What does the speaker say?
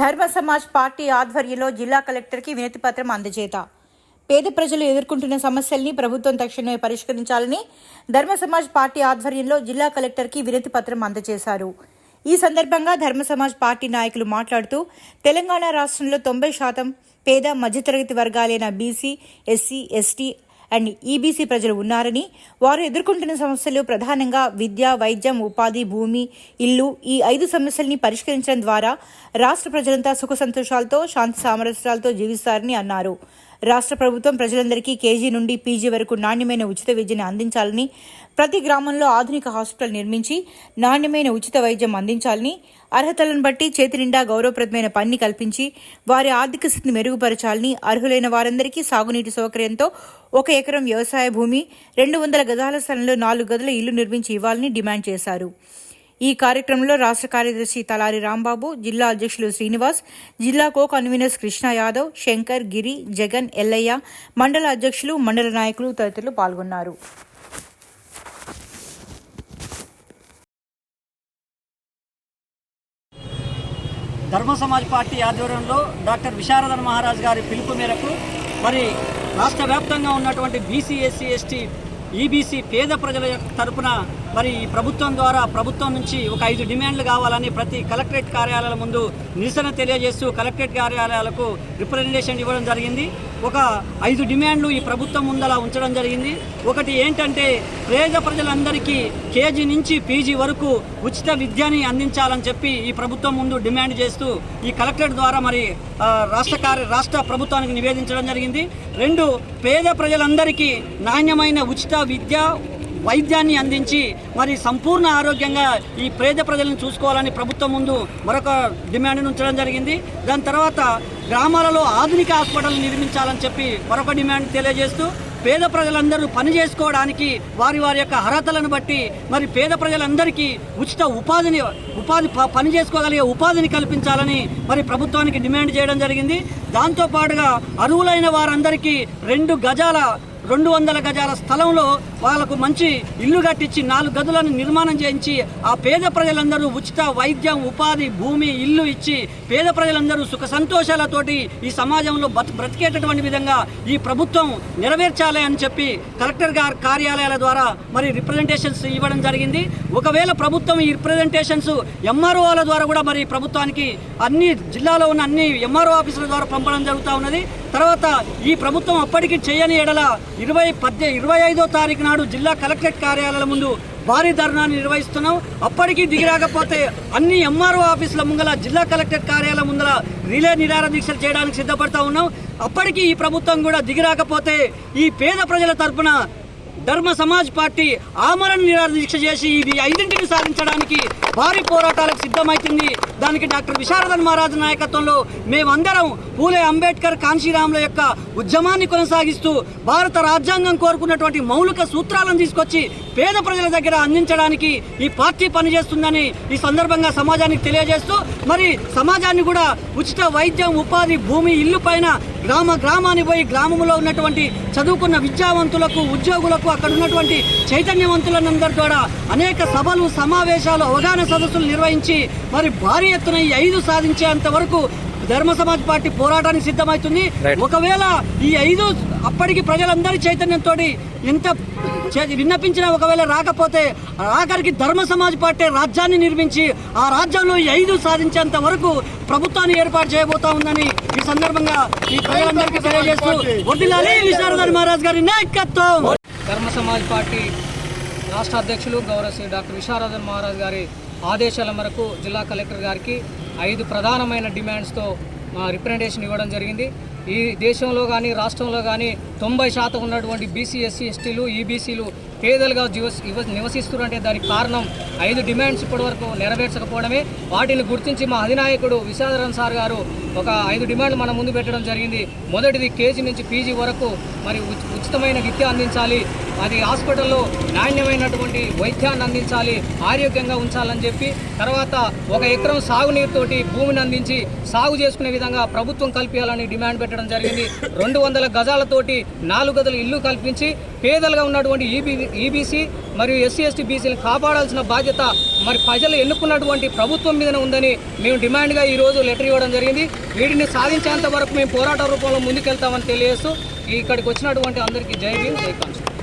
ధర్మ సమాజ్ పార్టీ ఆధ్వర్యంలో జిల్లా కలెక్టర్కి వినతిపత్రం అందజేత. పేద ప్రజలు ఎదుర్కొంటున్న సమస్యల్ని ప్రభుత్వం తక్షణమే పరిష్కరించాలని ధర్మ సమాజ్ పార్టీ ఆధ్వర్యంలో జిల్లా కలెక్టర్కి వినతి పత్రం అందజేశారు. ఈ సందర్భంగా ధర్మ సమాజ్ పార్టీ నాయకులు మాట్లాడుతూ తెలంగాణ రాష్ట్రంలో తొంభై శాతం పేద మధ్యతరగతి వర్గాలైన BC SC ST and EBC ప్రజలు ఉన్నారని వారు ఎదుర్కొంటున్న సమస్యలు ప్రధానంగా విద్య వైద్యం ఉపాధి భూమి ఇల్లు ఈ ఐదు సమస్యల్ని పరిష్కరించడం ద్వారా రాష్ట్ర ప్రజలంతా సుఖ సంతోషాలతో శాంతి సామరస్యాలతో జీవిస్తారని అన్నారు. రాష్ట్ర ప్రభుత్వం ప్రజలందరికీ కేజీ నుండి పీజీ వరకు నాణ్యమైన ఉచిత విద్యను అందించాలని ప్రతి గ్రామంలో ఆధునిక హాస్పిటల్ నిర్మించి నాణ్యమైన ఉచిత వైద్యం అందించాలని అర్హతలను బట్టి చేతి నిండా గౌరవప్రదమైన పని కల్పించి వారి ఆర్థిక స్థితిని మెరుగుపరచాలని అర్హులైన వారందరికీ సాగునీటి సౌకర్యంతో ఒక ఎకరం వ్యవసాయ భూమి రెండు వందల గజాల స్థలంలో నాలుగు గదుల ఇల్లు నిర్మించి ఇవ్వాలని డిమాండ్ చేశారు. ఈ కార్యక్రమంలో రాష్ట్ర కార్యదర్శి తలారి రాంబాబు జిల్లా అధ్యక్షులు శ్రీనివాస్ జిల్లా కో కన్వీనర్స్ కృష్ణ యాదవ్ శంకర్ గిరి జగన్ ఎల్లయ్య మండల అధ్యక్షులు మండల నాయకులు తదితరులు పాల్గొన్నారు. ధర్మ సమాజ్ పార్టీ ఆధ్వర్యంలో డాక్టర్ విశారదన్ మహారాజ్ గారి పిలుపు మేరకు మరి రాష్ట్ర వ్యాప్తంగా ఉన్నటువంటి బీసీ ఎస్సీ ఎస్టీ ఈబీసీ పేద ప్రజల యొక్క తరపున మరి ఈ ప్రభుత్వం ద్వారా ప్రభుత్వం నుంచి ఒక ఐదు డిమాండ్లు కావాలని ప్రతి కలెక్టరేట్ కార్యాలయాల ముందు నిరసన తెలియజేస్తూ కలెక్టరేట్ కార్యాలయాలకు రిప్రజెంటేషన్ ఇవ్వడం జరిగింది. ఒక ఐదు డిమాండ్లు ఈ ప్రభుత్వం ముందలా ఉంచడం జరిగింది. ఒకటి ఏంటంటే పేద ప్రజలందరికీ కేజీ నుంచి పీజీ వరకు ఉచిత విద్యని అందించాలని చెప్పి ఈ ప్రభుత్వం ముందు డిమాండ్ చేస్తూ ఈ కలెక్టరేట్ ద్వారా మరి రాష్ట్ర కార్య రాష్ట్ర ప్రభుత్వానికి నివేదించడం జరిగింది. రెండు పేద ప్రజలందరికీ నాణ్యమైన ఉచిత విద్య వైద్యాన్ని అందించి మరి సంపూర్ణ ఆరోగ్యంగా ఈ పేద ప్రజలను చూసుకోవాలని ప్రభుత్వం ముందు మరొక డిమాండ్ ఉంచడం జరిగింది. దాని తర్వాత గ్రామాలలో ఆధునిక హాస్పిటల్ నిర్మించాలని చెప్పి మరొక డిమాండ్ తెలియజేస్తూ పేద ప్రజలందరూ పని చేసుకోవడానికి వారి వారి యొక్క అర్హతలను బట్టి మరి పేద ప్రజలందరికీ ఉచిత ఉపాధిని ఉపాధి ప- పని చేసుకోగలిగే ఉపాధిని కల్పించాలని మరి ప్రభుత్వానికి డిమాండ్ చేయడం జరిగింది. దాంతోపాటుగా అర్హులైన వారందరికీ రెండు గజాల రెండు వందల గజాల స్థలంలో వాళ్ళకు మంచి ఇల్లు కట్టించి నాలుగు గదులను నిర్మాణం చేయించి ఆ పేద ప్రజలందరూ ఉచిత వైద్యం ఉపాధి భూమి ఇల్లు ఇచ్చి పేద ప్రజలందరూ సుఖ సంతోషాలతోటి ఈ సమాజంలో బతు బ్రతికేటటువంటి విధంగా ఈ ప్రభుత్వం నెరవేర్చాలి అని చెప్పి కలెక్టర్ గారి కార్యాలయాల ద్వారా మరి రిప్రజెంటేషన్స్ ఇవ్వడం జరిగింది. ఒకవేళ ప్రభుత్వం ఈ రిప్రజెంటేషన్స్ ఎంఆర్ఓల ద్వారా కూడా మరి ప్రభుత్వానికి అన్ని జిల్లాలో ఉన్న అన్ని ఎంఆర్ఓ ఆఫీసుల ద్వారా పంపడం జరుగుతూ ఉన్నది. తర్వాత ఈ ప్రభుత్వం అప్పటికి చేయని ఎడల ఇరవై పద్దె ఇరవై ఐదో తారీఖున నాడు జిల్లా కలెక్టరేట్ కార్యాలయాల ముందు భారీ ధర్నాన్ని నిర్వహిస్తున్నాం. అప్పటికి దిగిరాకపోతే అన్ని ఎంఆర్ఓ ఆఫీసుల ముంగల జిల్లా కలెక్టరేట్ కార్యాలయం ముందర రిలే నిరార దీక్షలు చేయడానికి సిద్ధపడతా ఉన్నాం. అప్పటికీ ఈ ప్రభుత్వం కూడా దిగిరాకపోతే ఈ పేద ప్రజల తరపున ధర్మ సమాజ్ పార్టీ ఆమరణ నిరాహార దీక్ష చేసి ఇది ఐదింటిని సాధించడానికి భారీ పోరాటాలకు సిద్ధమవుతుంది దానికి డాక్టర్ విశారదన్ మహారాజు నాయకత్వంలో మేమందరం పూలే అంబేద్కర్ కాంశీరాముల యొక్క ఉద్యమాన్ని కొనసాగిస్తూ భారత రాజ్యాంగం కోరుకున్నటువంటి మౌలిక సూత్రాలను తీసుకొచ్చి పేద ప్రజల దగ్గర అందించడానికి ఈ పార్టీ పనిచేస్తుందని ఈ సందర్భంగా సమాజానికి తెలియజేస్తూ మరి సమాజాన్ని కూడా ఉచిత వైద్యం ఉపాధి భూమి ఇల్లు పైన గ్రామ గ్రామాన్ని పోయి గ్రామంలో ఉన్నటువంటి చదువుకున్న విద్యావంతులకు ఉద్యోగులకు అక్కడ ఉన్నటువంటి చైతన్యవంతులందరి ద్వారా అనేక సభలు సమావేశాలు అవగాహన సదస్సులు నిర్వహించి మరి భారీ ఎత్తున ఈ ఐదు సాధించేంత వరకు ధర్మ సమాజ్ పార్టీ పోరాటానికి సిద్ధమవుతుంది ఒకవేళ ఈ ఐదు అప్పటికి ప్రజలందరి చైతన్యంతో ఎంత చే- విన్నపించినా ఒకవేళ రాకపోతే ఆఖరికి ధర్మ సమాజ్ పార్టీ రాజ్యాన్ని నిర్మించి ఆ రాజ్యంలో ఈ ఐదు సాధించేంత వరకు ప్రభుత్వాన్ని ఏర్పాటు చేయబోతా ఉందని ఈ సందర్భంగా ఈ ప్రజలందరికీ తెలియజేస్తూ వడ్డిలాలి విశారదన్ మహారాజ్ గారి నాయకత్వం. ధర్మ సమాజ్ పార్టీ రాష్ట్ర అధ్యక్షులు గౌరవ శ్రీ డాక్టర్ విశారదన్ మహారాజ్ గారి ఆదేశాల మేరకు జిల్లా కలెక్టర్ గారికి ఐదు ప్రధానమైన డిమాండ్స్తో మా రిప్రజెంటేషన్ ఇవ్వడం జరిగింది. ఈ దేశంలో కానీ రాష్ట్రంలో కానీ తొంభై శాతం ఉన్నటువంటి బీసీ ఎస్సీ ఎస్టీలు ఈబీసీలు పేదలుగా జీవస్ నివసిస్తున్నారంటే దానికి కారణం ఐదు డిమాండ్స్ ఇప్పటివరకు నెరవేర్చకపోవడమే. వాటిని గుర్తించి మా అధినాయకుడు విశాదరన్ సార్ గారు ఒక ఐదు డిమాండ్ మన ముందు పెట్టడం జరిగింది. మొదటిది కేజీ నుంచి పీజీ వరకు మరి ఉచ్- ఉచితమైన విద్య అందించాలి. అది హాస్పిటల్లో నాణ్యమైనటువంటి వైద్యాన్ని అందించాలి. ఆరోగ్యంగా ఉంచాలని చెప్పి తర్వాత ఒక ఎకరం సాగునీరుతోటి భూమిని అందించి సాగు చేసుకునే విధంగా ప్రభుత్వం కల్పించాలని డిమాండ్ కట్టడం జరిగింది. రెండు వందల గజాలతోటి నాలుగు గదుల ఇల్లు కల్పించి పేదలుగా ఉన్నటువంటి ఈబీ ఈబీసీ మరియు ఎస్సీ ఎస్టీ బీసీని కాపాడాల్సిన బాధ్యత మరి ప్రజలు ఎన్నుకున్నటువంటి ప్రభుత్వం మీదనే ఉందని మేము డిమాండ్గా ఈరోజు లెటర్ ఇవ్వడం జరిగింది. వీటిని సాధించేంత వరకు మేము పోరాట రూపంలో ముందుకెళ్తామని తెలియజేస్తూ ఇక్కడికి వచ్చినటువంటి అందరికీ జై భీమ్ జై కాన్స్టిట్యూషన్